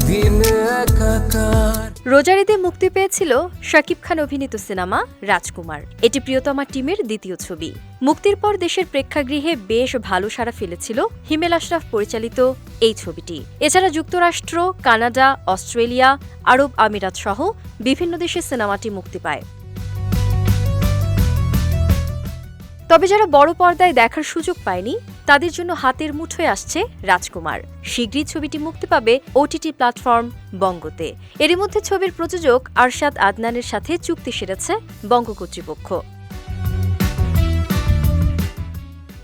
দিন ঈদে মুক্তি পেয়েছিল শাকিব খান অভিনীত সিনেমা রাজকুমার। এটি প্রিয়তমা টিমের দ্বিতীয় ছবি। মুক্তির পর দেশের প্রেক্ষাগৃহে বেশ ভালো সাড়া ফেলেছিল হিমেল আশরাফ পরিচালিত এই ছবিটি। এছাড়া যুক্তরাষ্ট্র, কানাডা, অস্ট্রেলিয়া, আরব আমিরাত সহ বিভিন্ন দেশে সিনেমাটি মুক্তি পায়। তবে যারা বড় পর্দায় দেখার সুযোগ পায়নি, তাদের জন্য হাতের মুঠোয় আসছে রাজকুমার। শীঘ্রই ছবিটি মুক্তি পাবে ওটিটি প্ল্যাটফর্ম বঙ্গতে। এরই মধ্যে ছবির প্রযোজক আরশাদ আদনানের সাথে চুক্তি সেরেছে বঙ্গ কর্তৃপক্ষ।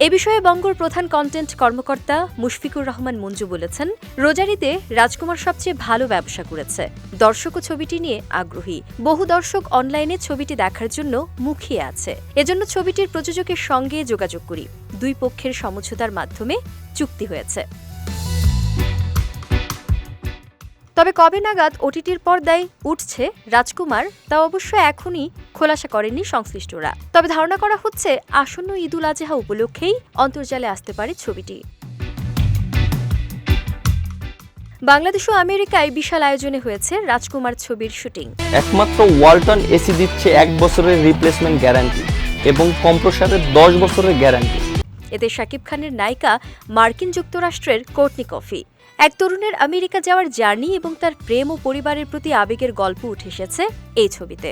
এ বিষয়ে বঙ্গর প্রধান কন্টেন্ট কর্মকর্তা মুশফিকুর রহমান মঞ্জু বলেছেন, রোজারিতে রাজকুমার সবচেয়ে ভালো ব্যবসা করেছে। দর্শকও ছবিটি নিয়ে আগ্রহী। বহু দর্শক অনলাইনে ছবিটি দেখার জন্য মুখিয়ে আছে। এজন্য ছবিটির প্রযোজকের সঙ্গে যোগাযোগ করি। দুই পক্ষের সমঝোতার মাধ্যমে চুক্তি হয়েছে। তবে কবে নাগাদ ওটিটির পর্দায় উঠছে রাজকুমার, তা অবশ্য এখনই খোলাসা করেননি সংশ্লিষ্টরা। তবে ধারণা করা হচ্ছে আসন্ন ঈদুল আজহা উপলক্ষেই অন্তর্জালে আসতে পারে ছবিটি। বাংলাদেশ ও আমেরিকায় বিশাল আয়োজনে হয়েছে রাজকুমার ছবির শুটিং। একমাত্র ওয়ালটন এসি দিচ্ছে এক বছরের রিপ্লেসমেন্ট গ্যারান্টি এবং কম্প্রসারের দশ বছরের গ্যারান্টি এতে শাকিব খানের নায়িকা মার্কিন যুক্তরাষ্ট্রের কোর্টনি কফি। এক তরুণের আমেরিকা যাওয়ার জার্নি এবং তার প্রেম ও পরিবারের প্রতি আবেগের গল্প উঠে এসেছে এই ছবিতে।